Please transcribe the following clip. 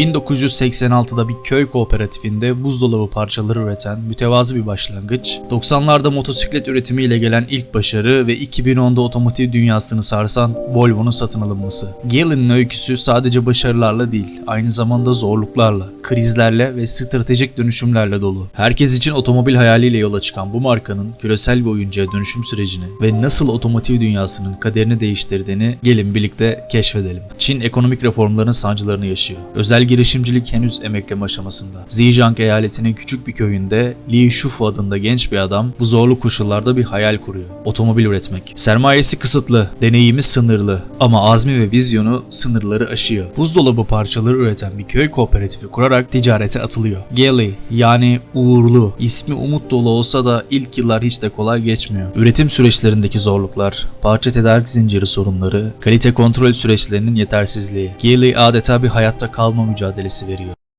1986'da bir köy kooperatifinde buzdolabı parçaları üreten mütevazı bir başlangıç, 90'larda motosiklet üretimiyle gelen ilk başarı ve 2010'da otomotiv dünyasını sarsan Volvo'nun satın alınması. Galen'in öyküsü sadece başarılarla değil, aynı zamanda zorluklarla, krizlerle ve stratejik dönüşümlerle dolu. Herkes için otomobil hayaliyle yola çıkan bu markanın küresel bir oyuncuya dönüşüm sürecini ve nasıl otomotiv dünyasının kaderini değiştirdiğini gelin birlikte keşfedelim. Çin ekonomik reformların sancılarını yaşıyor. Özel girişimcilik henüz emekleme aşamasında. Zhejiang eyaletinin küçük bir köyünde Li Shufu adında genç bir adam bu zorlu koşullarda bir hayal kuruyor. Otomobil üretmek. Sermayesi kısıtlı, deneyimi sınırlı ama azmi ve vizyonu sınırları aşıyor. Buzdolabı parçaları üreten bir köy kooperatifi kurarak ticarete atılıyor. Geli yani uğurlu ismi umut dolu olsa da ilk yıllar hiç de kolay geçmiyor. Üretim süreçlerindeki zorluklar, parça tedarik zinciri sorunları, kalite kontrol süreçlerinin yetersizliği. Geli adeta bir hayatta kalma mücadelesi veriyor.